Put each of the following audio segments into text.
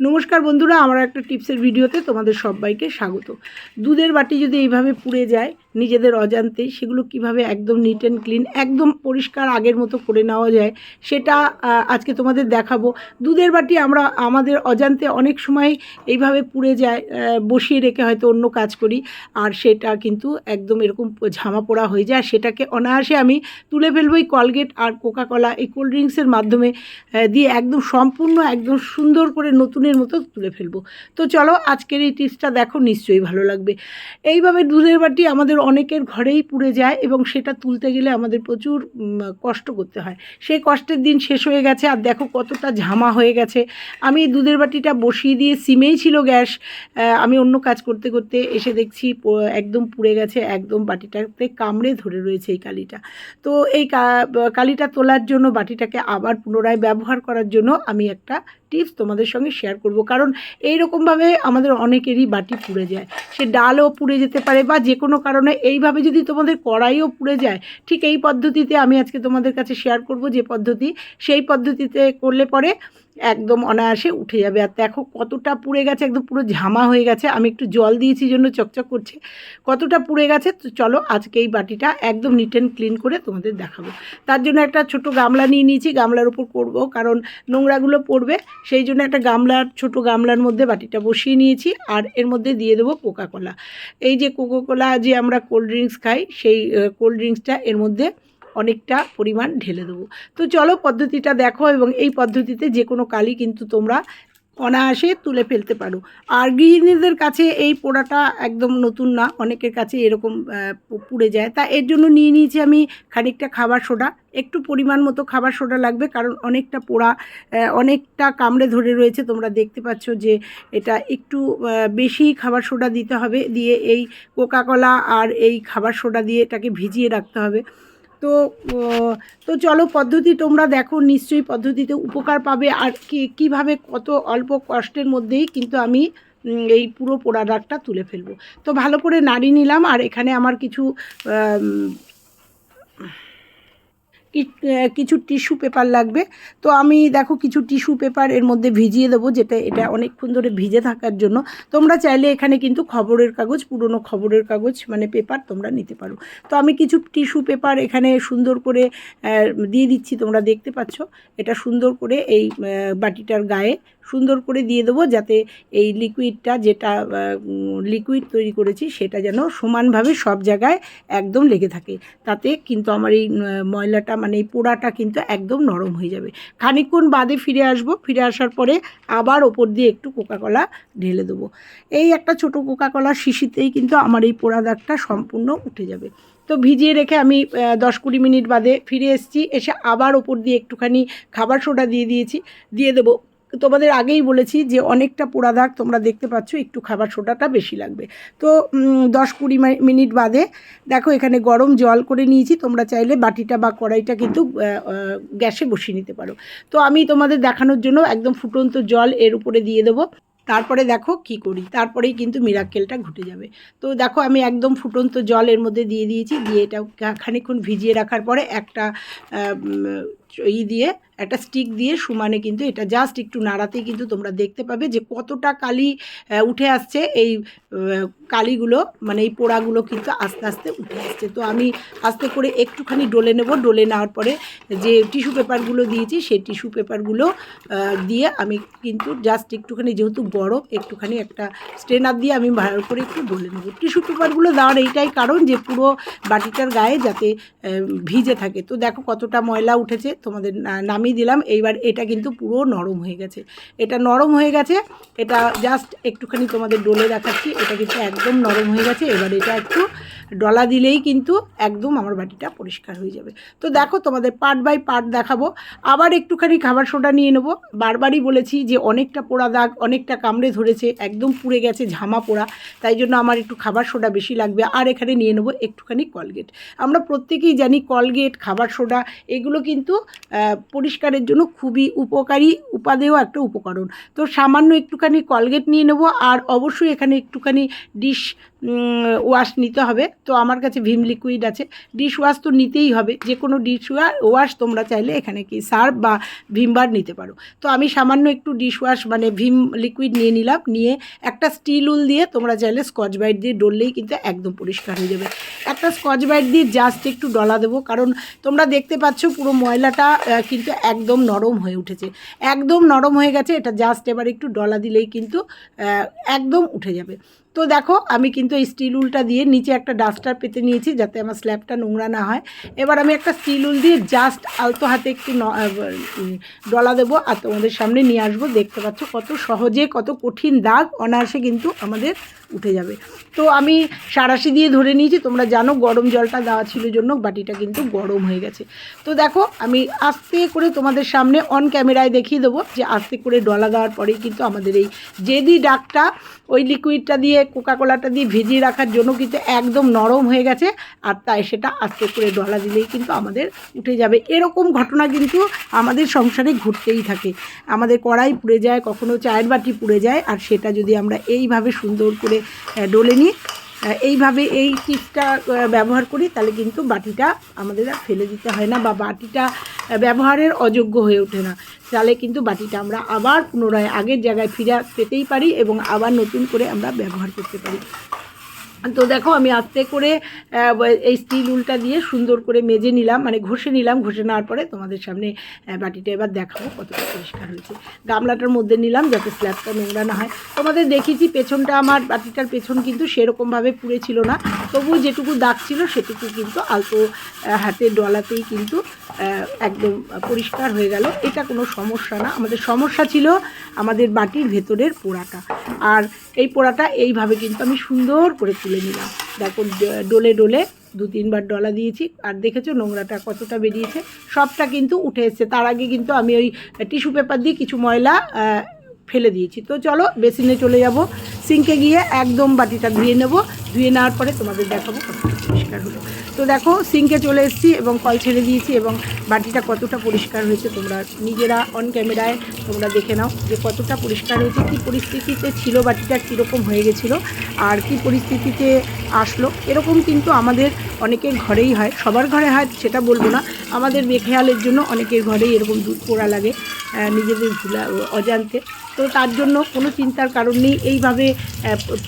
নমস্কার বন্ধুরা, আমার একটা টিপসের ভিডিওতে তোমাদের সবাইকে স্বাগত। দুধের বাটি যদি এইভাবে পুড়ে যায়, নিজেদের অজান্তে সেগুলো কীভাবে একদম নিট অ্যান্ড ক্লিন একদম পরিষ্কার আগের মতো করে নেওয়া যায়, সেটা আজকে তোমাদের দেখাবো। দুধের বাটি আমরা, আমাদের অজান্তে অনেক সময় এইভাবে পুড়ে যায় বসিয়ে রেখে হয়তো অন্য কাজ করি, আর সেটা কিন্তু একদম এরকম ঝামা পোড়া হয়ে যায় সেটাকে অনায়াসে আমি তুলে ফেলব এই কলগেট আর কোকাকোলা এই কোল্ড ড্রিঙ্কসের মাধ্যমে দিয়ে একদম সম্পূর্ণ, একদম সুন্দর করে নতুনের মতো তুলে ফেলব। তো চলো আজকের এই টিপসটা দেখো, নিশ্চয়ই ভালো লাগবে। এইভাবে দুধের বাটি আমাদের অনেকের ঘরেই পুড়ে যায় এবং সেটা তুলতে গেলে আমাদের প্রচুর কষ্ট করতে হয়। সেই কষ্টের দিন শেষ হয়ে গেছে আর দেখো কতটা ঝামা হয়ে গেছে। আমি দুধের বাটিটা বসিয়ে দিয়ে সিমেই ছিল গ্যাস। আমি অন্য কাজ করতে করতে এসে দেখছি একদম পুড়ে গেছে, একদম বাটিটাতে কামড়ে ধরে রয়েছে এই কালিটা। তো এই কালিটা তোলার জন্য, বাটিটাকে আবার পুনরায় ব্যবহার করার জন্য আমি একটা টিপস তোমাদের সঙ্গে শেয়ার করব। কারণ এই রকমভাবে আমাদের অনেকেরই বাটি পুড়ে যায়। সে ডালও পুড়ে যেতে পারে বা যে কোনো কারণে এইভাবে যদি তোমাদের কড়াইও পুড়ে যায়, ঠিক এই পদ্ধতিতে আমি আজকে তোমাদের কাছে শেয়ার করব যে পদ্ধতি। সেই পদ্ধতিতে করলে পরে একদম অনায়াসে উঠে যাবে। আর দেখো কতটা পুড়ে গেছে, একদম পুরো ঝামা হয়ে গেছে। আমি একটু জল দিয়েছি জন্য চকচক করছে। কতটা পুড়ে গেছে, তো চলো আজকে এই বাটিটা একদম নিট অ্যান্ড ক্লিন করে তোমাদের দেখাবো। তার জন্য একটা ছোট গামলা নিয়ে নিয়েছি, গামলার উপর করব কারণ নোংরাগুলো পড়বে। সেই জন্য একটা গামলার, ছোট গামলার মধ্যে বাটিটা বসিয়ে নিয়েছি। আর এর মধ্যে দিয়ে দেবো কোকাকোলা। এই যে কোকাকোলা যে আমরা কোল্ড ড্রিঙ্কস খাই, সেই কোল্ড ড্রিঙ্কসটা এর মধ্যে অনেকটা পরিমাণ ঢেলে দেবো। তো চলো পদ্ধতিটা দেখো এবং এই পদ্ধতিতে যে কোনো কালই কিন্তু তোমরা অনায়াসে তুলে ফেলতে পারো। আর গৃহিণীদের কাছে এই পোড়াটা একদম নতুন না, অনেকের কাছে এরকম পুড়ে যায়। তা এর জন্য নিয়ে নিয়েছি আমি খানিকটা খাবার সোডা। একটু পরিমাণ মতো খাবার সোডা লাগবে, কারণ অনেকটা পোড়া অনেকটা কামড়ে ধরে রয়েছে। তোমরা দেখতে পাচ্ছ যে এটা একটু বেশি খাবার সোডা দিতে হবে। দিয়ে এই কোকাকোলা আর এই খাবার সোডা দিয়ে এটাকে ভিজিয়ে রাখতে হবে। তো তো চলো পদ্ধতি তোমরা দেখো, নিশ্চয়ই পদ্ধতিতে উপকার পাবে। আর কী, কীভাবে কত অল্প কষ্টের মধ্যেই কিন্তু আমি এই পুরো পোড়া তুলে ফেলব। তো ভালো করে নাড়ি নিলাম, আর এখানে আমার কিছু কিছু টিস্যু পেপার লাগবে। তো আমি দেখো কিছু টিস্যু পেপার এর মধ্যে ভিজিয়ে দেবো, যেটা এটা অনেকক্ষণ ধরে ভিজে থাকার জন্য। তোমরা চাইলে এখানে কিন্তু খবরের কাগজ, পুরনো খবরের কাগজ মানে পেপার তোমরা নিতে পারো। তো আমি কিছু টিস্যু পেপার এখানে সুন্দর করে দিয়ে দিচ্ছি, তোমরা দেখতে পাচ্ছ। এটা সুন্দর করে এই বাটিটার গায়ে সুন্দর করে দিয়ে দেবো যাতে এই লিকুইডটা যেটা লিকুইড তৈরি করেছি সেটা যেন সমানভাবে সব জায়গায় একদম লেগে থাকে। তাতে কিন্তু আমার এই ময়লাটা মানে এই পোড়াটা কিন্তু একদম নরম হয়ে যাবে। খানিকক্ষণ বাদে ফিরে আসব। ফিরে আসার পরে আবার ওপর দিয়ে একটু কোকাকোলা ঢেলে দেবো। এই একটা ছোটো কোকাকোলার শিশিতেই কিন্তু আমার এই পোড়া দাগটা সম্পূর্ণ উঠে যাবে। তো ভিজিয়ে রেখে আমি দশ কুড়ি মিনিট বাদে ফিরে এসেছি। এসে আবার ওপর দিয়ে একটুখানি খাবার সোডা দিয়ে দিয়েছি। দিয়ে দেবো তোমাদের আগেই বলেছি যে অনেকটা পোড়া দাগ তোমরা দেখতে পাচ্ছ, একটু খাবার সোডাটা বেশি লাগবে। তো দশ কুড়ি মিনিট বাদে দেখো এখানে গরম জল করে নিয়েছি, তোমরা চাইলে বাটিটা বা কড়াইটা কিন্তু গ্যাসে বসিয়ে নিতে পারো। তো আমি তোমাদের দেখানোর জন্য একদম ফুটন্ত জল এর উপরে দিয়ে দেবো। তারপরে দেখো কি করি, তারপরেই কিন্তু মিরাক্কেলটা ঘটে যাবে। তো দেখো আমি একদম ফুটন্ত জল এর মধ্যে দিয়ে দিয়েছি, দিয়ে এটা খানিক্ষণ ভিজিয়ে রাখার পরে একটা ই দিয়ে একটা স্টিক দিয়ে সমানে কিন্তু এটা জাস্ট একটু নাড়াতেই কিন্তু তোমরা দেখতে পাবে যে কতটা কালি উঠে আসছে। এই কালিগুলো মানে এই পোড়াগুলো কিন্তু আস্তে আস্তে উঠে আসছে। তো আমি আস্তে করে একটুখানি ডলে নেব। ডলে নেওয়ার পরে যে টিস্যু পেপারগুলো দিয়েছি, সেই টিস্যু পেপারগুলো দিয়ে আমি কিন্তু জাস্ট একটুখানি, যেহেতু বরফ, একটুখানি একটা স্ট্রেনার দিয়ে আমি ভালো করে একটু ডলে নেব। টিস্যু পেপারগুলো দেওয়ার এইটাই কারণ যে পুরো বাটিটার গায়ে যাতে ভিজে থাকে। তো দেখো কতটা ময়লা উঠেছে। তোমাদের না- নামিয়ে দিলাম, এইবার এটা কিন্তু পুরো নরম হয়ে গেছে। এটা নরম হয়ে গেছে, এটা জাস্ট একটুখানি তোমাদের ডোলে দেখাচ্ছি, এটা কিন্তু একদম নরম হয়ে গেছে, এবার এটা একটু ডলা দিলেই কিন্তু একদম আমার বাটিটা পরিষ্কার হয়ে যাবে। তো দেখো তোমাদের পার্ট বাই পার্ট দেখাবো। আবার একটুখানি খাবার সোডা নিয়ে নেব। বারবারই বলেছি যে অনেকটা পোড়া দাগ, অনেকটা কামড়ে ধরেছে, একদম পুড়ে গেছে ঝামা পোড়া। তাই জন্য আমার একটু খাবার সোডা বেশি লাগবে। আর এখানে নিয়ে নেব একটুখানি কলগেট। আমরা প্রত্যেকেই জানি কলগেট, খাবার সোডা, এগুলো কিন্তু পরিষ্কারের জন্য খুবই উপকারী উপাদেয় একটা উপকরণ। তো সামান্য একটুখানি কলগেট নিয়ে নেব। আর অবশ্যই এখানে একটুখানি ডিশ ওয়াশ নিতে হবে। তো আমার কাছে ভিম লিকুইড আছে। ডিশ ওয়াশ তো নিতেই হবে। যে কোনো ডিশ ওয়াশ তোমরা চাইলে এখানে কি সার্ফ বা ভিম বার নিতে পারো। তো আমি সামান্য একটু ডিশ ওয়াশ মানে ভিম লিকুইড নিয়ে নিলাম। নিয়ে একটা স্টিল উল দিয়ে তোমরা চাইলে স্কচ বাইট দিয়ে ডললেই কিন্তু একদম পরিষ্কার হয়ে যাবে। একটা স্কচ বাইট দিয়ে জাস্ট একটু ডলা দেবো। কারণ তোমরা দেখতে পাচ্ছ পুরো ময়লাটা কিন্তু একদম নরম হয়ে উঠেছে। একদম নরম হয়ে গেছে। এটা জাস্ট এবার একটু ডলা দিলেই কিন্তু একদম উঠে যাবে। তো দেখো, আমি কিন্তু এই স্টিল উলটা দিয়ে নিচে একটা ডাস্টার পেতে নিয়েছি যাতে আমার স্ল্যাবটা নোংরা না হয়। এবার আমি একটা স্টিল উল দিয়ে জাস্ট আলতো হাতে একটু ডলা দেবো আর তোমাদের সামনে নিয়ে আসব। দেখতে পাচ্ছ কত সহজে, কত কঠিন দাগ, অনায়াসে কিন্তু আমাদের উঠে যাবে। তো আমি সারাশি দিয়ে ধরে নিয়েছি, তোমরা জানো গরম জলটা দেওয়া ছিল জন্য বাটিটা কিন্তু গরম হয়ে গেছে। তো দেখো, আমি আস্তে করে তোমাদের সামনে অন ক্যামেরায় দেখিয়ে দেবো যে আস্তে করে ডলা দেওয়ার পরেই কিন্তু আমাদের এই জেদি ডাকটা, ওই লিকুইডটা দিয়ে কোকাকোলাটা দিয়ে ভিজিয়ে রাখার জন্য কিন্তু একদম নরম হয়ে গেছে। আর তাই সেটা আস্তে করে ডলা দিলেই কিন্তু আমাদের উঠে যাবে। এরকম ঘটনা কিন্তু আমাদের সংসারে ঘটতেই থাকে। আমাদের কড়াই পুড়ে যায়, কখনো চায়ের বাটি পুড়ে যায়, আর সেটা যদি আমরা এইভাবে সুন্দর করে ডলে নিই এইভাবে এই টিপসটা ব্যবহার করি, তাহলে কিন্তু বাটিটা আমাদের আর ফেলে দিতে হয় না, বা বাটিটা ব্যবহারের অযোগ্য হয়ে ওঠে না। তাহলে কিন্তু বাটিটা আমরা আবার পুনরায় আগের জায়গায় ফিরে পেতেই পারি এবং আবার নতুন করে আমরা ব্যবহার করতে পারি। তো দেখো, আমি আস্তে করে এই স্টিল উলটা দিয়ে সুন্দর করে মেজে নিলাম মানে ঘষে নিলাম, ঘষে নেওয়ার পরে তোমাদের সামনে বাটিটা এবার দেখাবো কতটা পরিষ্কার হয়েছে। গামলাটার মধ্যে নিলাম যাতে স্ল্যাবটা নোংরা না হয়। তোমাদের দেখেছি পেছনটা আমার বাটিটার পেছন কিন্তু সেরকমভাবে পুড়ে ছিল না। তবু যেটুকু দাগ ছিল সেটুকু কিন্তু আলতো হাতে ডলাতেই কিন্তু একদম পরিষ্কার হয়ে গেল। এটা কোনো সমস্যা না। আমাদের সমস্যা ছিল আমাদের বাটির ভেতরের পোড়াটা। আর এই পোড়াটা এইভাবে কিন্তু আমি সুন্দর করে তুলে নিলাম। দেখো ডোলে ডোলে দু তিনবার ডলা দিয়েছি। আর দেখেছ নোংরাটা কতটা বেরিয়েছে? সবটা কিন্তু উঠে এসছে। তার আগে কিন্তু আমি ওই টিস্যু পেপার দিয়ে কিছু ময়লা ফেলে দিয়েছি। তো চলো, বেসিনে চলে যাব। সিঙ্কে গিয়ে একদম বাটিটা ধুয়ে নেব। ধুয়ে নেওয়ার পরে তোমাদের দেখাবো কতটা পরিষ্কার হলো। তো দেখো সিঙ্কে চলে এসেছি এবং কল ছেড়ে দিয়েছি এবং বাটিটা কতটা পরিষ্কার হয়েছে তোমরা নিজেরা অন ক্যামেরায় তোমরা দেখে নাও যে কতটা পরিষ্কার হয়েছে, কী পরিস্থিতিতে ছিল বাটিটা, কীরকম হয়ে গেছিল আর কি পরিস্থিতিতে আসলো। এরকম কিন্তু আমাদের অনেকের ঘরেই হয়, সবার ঘরে হয় সেটা বলব না। আমাদের বেখেয়ালের জন্য অনেকের ঘরেই এরকম দুধ পোড়া লাগে। নিজেদের ভুলা অজান্তে। তো তার জন্য কোনো চিন্তার কারণ নেই, এইভাবে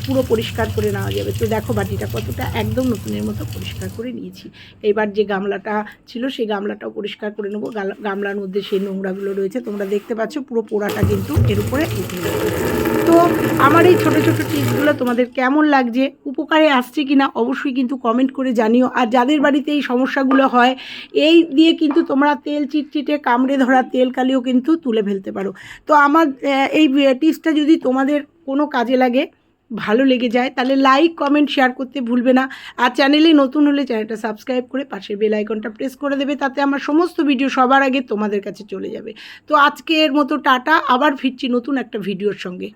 পুরো পরিষ্কার করে নেওয়া যাবে। তো দেখো বাটিটা কতটা একদম নতুনের মতো পরিষ্কার করে নিয়েছি। এবার যে গামলাটা ছিল, সেই গামলাটাও পরিষ্কার করে নেব। গামলার মধ্যে সেই নোংরাগুলো রয়েছে, তোমরা দেখতে পাচ্ছ, পুরো পোড়াটা কিন্তু এর উপরে উঠে তো আমার এই ছোটো ছোটো টিপসগুলো তোমাদের কেমন লাগছে, উপকারে আসছে কি না অবশ্যই কিন্তু কমেন্ট করে জানিও। আর যাদের বাড়িতে এই সমস্যাগুলো হয়, এই দিয়ে কিন্তু তোমরা তেল চিটচিটে কামড়ে ধরা তেল কালিও কিন্তু তুলে ফেলতে পারো। তো আমার এই টিপসটা যদি তোমাদের কোনো কাজে লাগে, ভালো লেগে যায়, তাহলে লাইক কমেন্ট শেয়ার করতে ভুলবে না। আর চ্যানেলে নতুন হলে চ্যানেলটা সাবস্ক্রাইব করে পাশের বেল আইকনটা প্রেস করে দেবে, তাতে আমার সমস্ত ভিডিও সবার আগে তোমাদের কাছে চলে যাবে। তো আজকের মতো টাটা, আবার ফিরছি নতুন একটা ভিডিওর সঙ্গে।